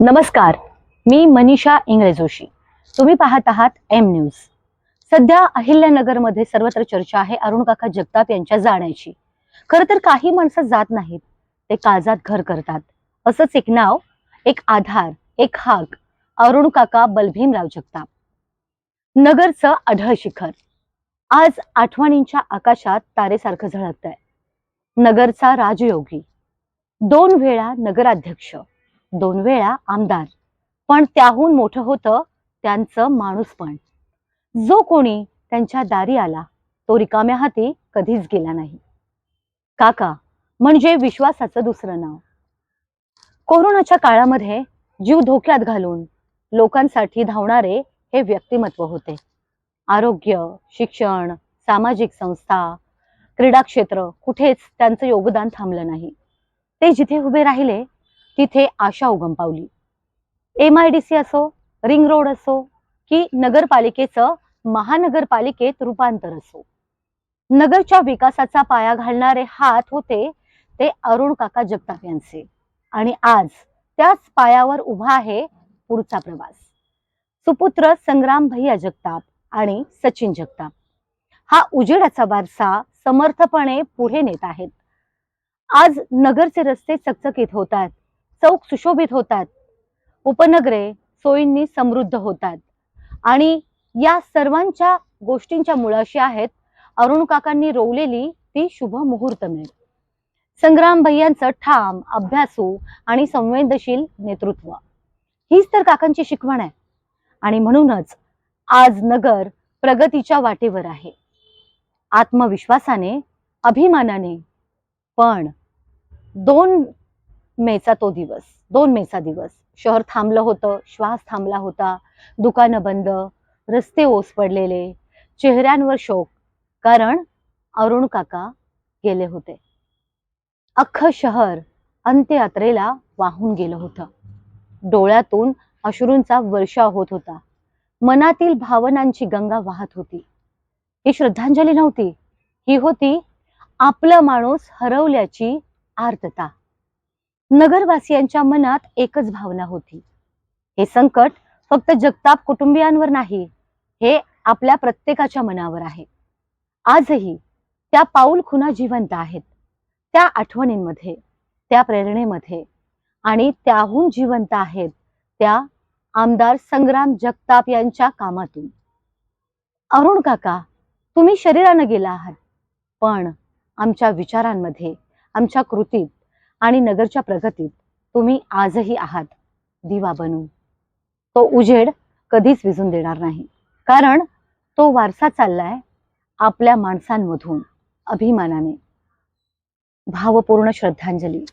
नमस्कार मी मनीषा इंगळे जोशी. तुम्ही पाहत आहात एम न्यूज सध्या अहिल्यानगरमध्ये सर्वत्र चर्चा आहे अरुण काका जगताप यांच्या जाण्याची. खरं तर काही माणसं जात नाहीत ते काळजात घर करतात. असंच एक नाव एक आधार एक हाक अरुण काका बलभीमराव जगताप. नगरचं अढळ शिखर. आज आठवणींच्या आकाशात तारेसारखं झळकत आहे नगरचा राजयोगी. दोन वेळा नगराध्यक्ष. दोन वेळा आमदार. पण त्याहून मोठं होतं त्यांचं माणूसपण. जो कोणी त्यांच्या दारी आला तो रिकाम्या हाती कधीच गेला नाही. काका म्हणजे विश्वासाचं दुसरं नाव. कोरोनाच्या काळामध्ये जीव धोक्यात घालून लोकांसाठी धावणारे हे व्यक्तिमत्व होते. आरोग्य शिक्षण सामाजिक संस्था क्रीडा क्षेत्र कुठेच त्यांचं योगदान थांबलं नाही. ते जिथे उभे राहिले तिथे आशा उगम पावली एम आय डी सी असो रिंग रोड असो की नगरपालिकेचं महानगरपालिकेत रूपांतर असो. नगरच्या विकासाचा पाया घालणारे हात होते ते अरुण काका जगताप यांचे. आणि आज त्याच पायावर उभा आहे पुढचा प्रवास. सुपुत्र संग्राम भैया जगताप आणि सचिन जगताप. हा उजेडाचा वारसा समर्थपणे पुढे नेत आहेत. आज नगरचे रस्ते चकचकीत होतात. चौक सुशोभित होतात. उपनगरे सोयींनी समृद्ध होतात. आणि या सर्वांच्या गोष्टींच्या मुळाशी आहेत अरुण काकांनी रोवलेली ती शुभ मुहूर्तमेळ संग्राम भैयांचं ठाम अभ्यासू आणि संवेदनशील नेतृत्व. हीच तर काकांची शिकवण आहे. आणि म्हणूनच आज नगर प्रगतीच्या वाटेवर आहे. आत्मविश्वासाने अभिमानाने पण दोन मेचा तो दिवस दोन मेचा दिवस. शहर थांबलं होतं श्वास थांबला होता दुकानं बंद रस्ते ओस पडलेले चेहऱ्यांवर शोक कारण अरुण काका गेले होते. अख्खं शहर अंत्ययात्रेला वाहून गेलं होतं. डोळ्यातून अश्रूंचा वर्षाव होत होता. मनातील भावनांची गंगा वाहत होती. ही श्रद्धांजली नव्हती. ही होती आपलं माणूस हरवल्याची आर्तता. नगरवासियांच्या मनात एकच भावना होती. हे संकट फक्त जगताप कुटुंबियांवर नाही हे आपल्या प्रत्येकाच्या मनावर आहे. आजही त्या पाऊल खुना जिवंत आहेत. त्या आठवणींमध्ये त्या प्रेरणेमध्ये आणि त्याहून जिवंत आहेत त्या आमदार संग्राम जगताप यांच्या कामातून. अरुण काका तुम्ही शरीरानं गेला आहात पण आमच्या विचारांमध्ये आमच्या कृतीत आणि नगरच्या प्रगतीत तुम्ही आजही आहात. दिवा बनू. तो उजेड कधीच विजून देणार नाही. कारण तो वारसा चाललाय आपल्या माणसांमधून अभिमानाने. भावपूर्ण श्रद्धांजली.